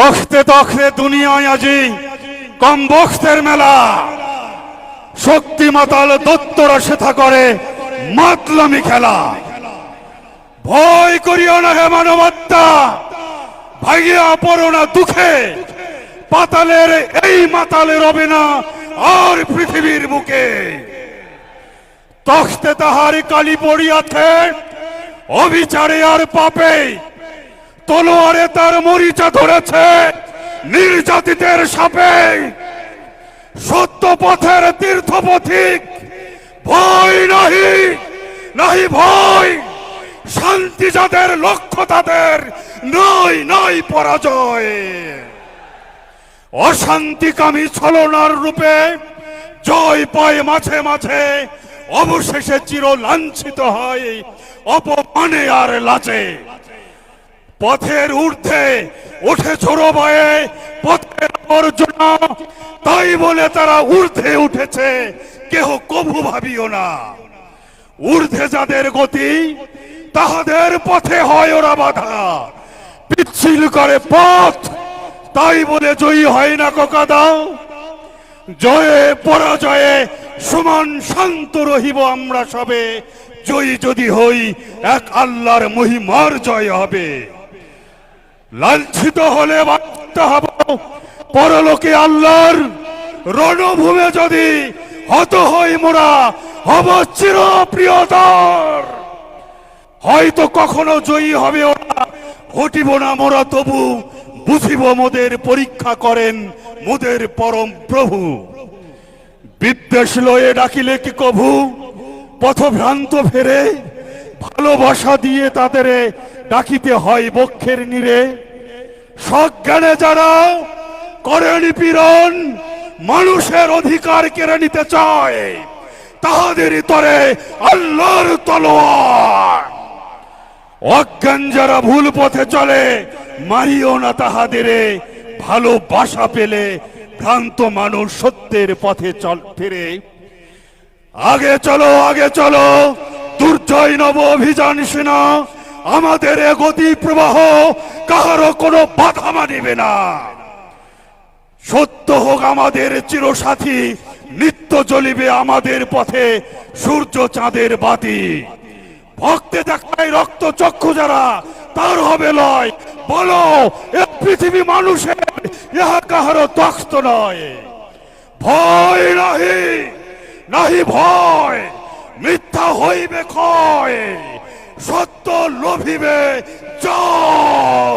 তখতে তখতে দুনিয়ায় আজি কম বখতের মেলা। শক্তি মাতাল দত্তরা সেথা করে মাতলামি খেলা। ভয় করিও না হে মানবাত্মা ভাইয়া পড়ো না দুঃখে। পাতালের এই মাতালে রবে না আর পৃথিবীর বুকে। তখতে তাহার কালি পড়িয়াছে, অবিচারে আর পাপে তলোয়ারে তার মরিচা ধরেছে। নির্যাতিতের সাপে। সত্য পথের তীর্থপথিক। ভয় নাহি নাহি ভয়। শান্তি যাদের, লক্ষ্য তাদের। নয় নয় পরাজয়। অশান্তিকামী ছলনার রূপে জয় পায় মাঝে মাঝে। অবশেষে চির লাঞ্ছিত হয়। অপমানে আর লাচে পথের ঊর্ধ্বে উঠে ঝোড়ো ভয়ে পথের অর্জনা তাই বলে তারা ঊর্ধ্বে উঠেছে, কেহ কভু ভাবিও না। ঊর্ধ্বে যাদের গতি, তাহাদের পথে হয় ওরা বাধা। পিচ্ছিল করে পথ, তাই বলে জয়ী হয় না কোকাদাও জয়ে, পরাজয়ে সমান শান্ত রহিব আমরা সবে। জয়ী যদি হই, এক আল্লাহর মহিমার জয় হবে। লাঞ্ছিত হলে বাঁচতে হব। পরলোকে আল্লাহর রণভূমে যদি হত হই মোরা হব চির প্রিয়তর হয়তো কখনো জয়ী হবে ওরা। হটিব না মোরা, তবু বুঝিব মোদের পরীক্ষা করেন মোদের পরম প্রভু। বিদ্বেষ লয়ে ডাকিলে কি কভু? পথভ্রান্ত ফেরে ভালোবাসা দিয়ে তাদের ডাকিতে হয় বক্ষের নীরে। সজ্ঞানে যারা করে নিপীড়ন মানুষের অধিকার কেড়ে নিতে চায় তাহাদেরই তরে আল্লাহর তলোয়ার। অজ্ঞান যারা ভুল পথে চলে, মারিও না তাহাদের। ভালোবাসা পেলে ভ্রান্ত মানুষ সত্যের পথে চল ফিরে। আগে চলো আগে চলো দুর্জয় নব অভিযান সেনা, আমাদের গতি প্রবাহ কাহারও কোনো বাধা মানিবে না। সত্য হোক আমাদের চিরসাথী, নিত্য জ্বলিবে আমাদের পথে সূর্য চাঁদের বাতি। ভক্তে দেখায় রক্ত চক্ষু যারা, তার হবে লয়। বলো, এ পৃথিবী মানুষের, ইহা কাহারও তখ্ত নয়। ভয় নাহি নাহি ভয়। মিথ্যা হইবে ক্ষয় সত্য লোভিবে জয়।